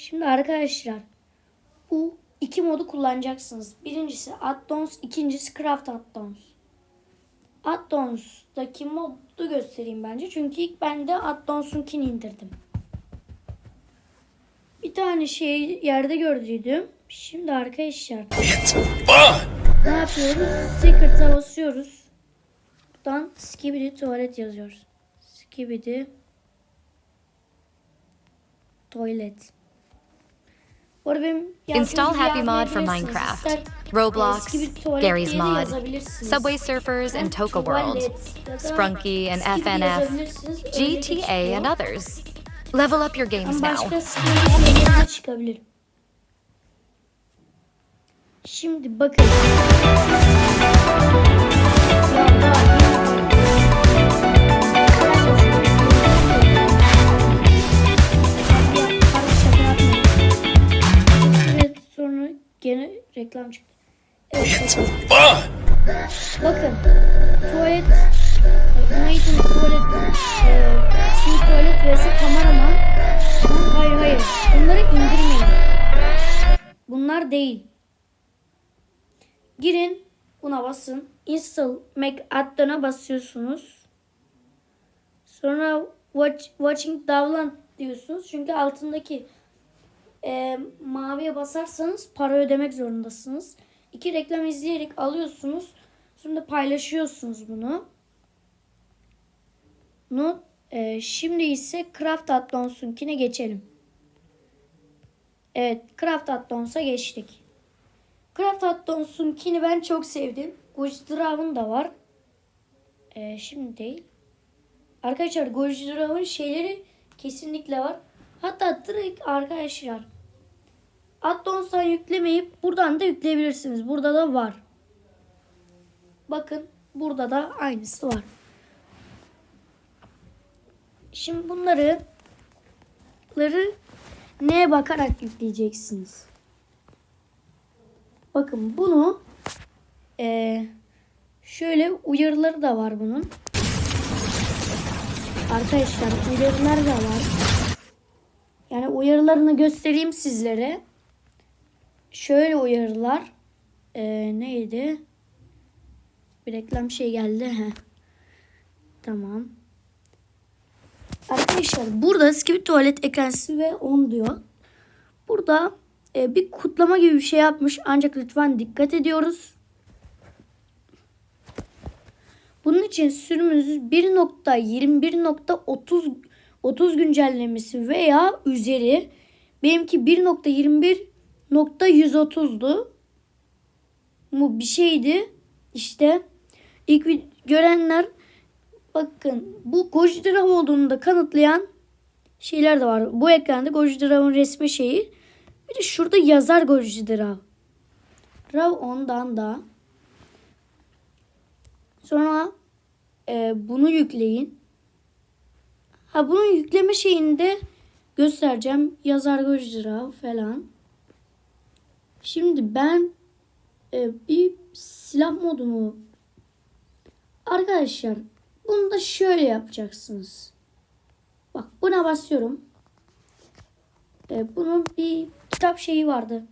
Şimdi arkadaşlar bu iki modu kullanacaksınız. Birincisi add-ons, ikincisi craft add-ons. Add-ons'daki modu göstereyim bence. Çünkü ilk ben de add-ons'unkini indirdim. Bir tane şey yerde gördüydüm. Şimdi arkadaşlar ne yapıyoruz? Secret'a basıyoruz. Buradan Skibidi tuvalet yazıyoruz. Skibidi tuvalet. Install Happy Mod for Minecraft, Roblox, Gary's Mod, Subway Surfers and Toka World, Sprunky and FNF, GTA and others. Level up your games now. Şimdi bakın. Gene reklam çıktı. Evet, bakın. fun! bakın. Tuvalet United tuvalet e, çiğ tuvalet vs kameraman. Aman Hayır hayır. Bunları indirmeyin. Bunlar değil. Girin. Buna basın. Install Mac addon'a basıyorsunuz. Sonra watch, watching download diyorsunuz. Çünkü altındaki e, maviye basarsanız para ödemek zorundasınız. İki reklam izleyerek alıyorsunuz. Sonra paylaşıyorsunuz bunu. Bunu e, şimdi ise Craft Addons'unkine geçelim. Evet, Craft Addons'a geçtik. Craft Addons'unkini ben çok sevdim. Gojdra'nın da var. E, şimdi değil. Arkadaşlar Gojdra'nın şeyleri kesinlikle var. Hatta direkt arkadaşlar Addons'tan yüklemeyip buradan da yükleyebilirsiniz. Burada da var. Bakın burada da aynısı var. Şimdi bunları bunları neye bakarak yükleyeceksiniz? Bakın bunu eee, şöyle uyarıları da var bunun. Arkadaşlar uyarılar da var. Yani uyarılarını göstereyim sizlere. Şöyle uyarılar. Eee, neydi? Bir reklam şey geldi. Heh. Tamam. Arkadaşlar burada skip tuvalet ekransı ve on diyor. Burada e, bir kutlama gibi bir şey yapmış. Ancak lütfen dikkat ediyoruz. Bunun için sürümünüz 1.21.30 30 güncellemesi veya üzeri. Benimki 1.21.130'du. Bu bir şeydi. İşte ilk görenler bakın bu Gojira olduğunu da kanıtlayan şeyler de var. Bu ekranda Gojira'nın resmi şeyi. Bir de şurada yazar Gojira. Rav ondan da. Sonra e, bunu yükleyin. Ha bunun yükleme şeyini de göstereceğim. Yazar Gojira falan. Şimdi ben e, bir silah modumu arkadaşlar bunu da şöyle yapacaksınız. Bak buna basıyorum. E, bunun bir kitap şeyi vardı.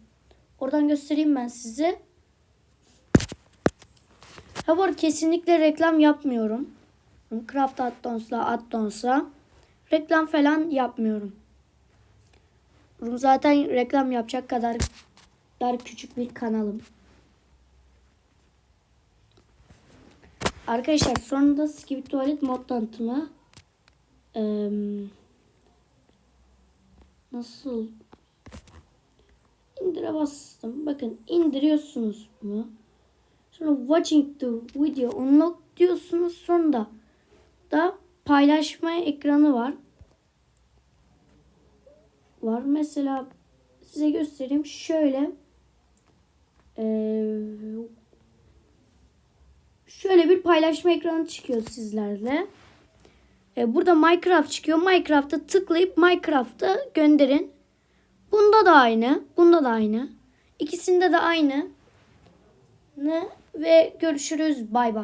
Oradan göstereyim ben size. Ha bu kesinlikle reklam yapmıyorum. Craft Addons'la Addons'la reklam falan yapmıyorum. Rum zaten reklam yapacak kadar dar küçük bir kanalım. Arkadaşlar sonunda Skip Tuvalet mod tanıtımı Eee, nasıl indire bastım. Bakın indiriyorsunuz bunu. Sonra watching the video unlock diyorsunuz. Sonra da paylaşma ekranı var. Var. Mesela size göstereyim. Şöyle eee şöyle bir paylaşma ekranı çıkıyor sizlerle. E, burada Minecraft çıkıyor. Minecraft'a tıklayıp Minecraft'a gönderin. Bunda da aynı. Bunda da aynı. İkisinde de aynı. Ne? Ve görüşürüz. Bay bay.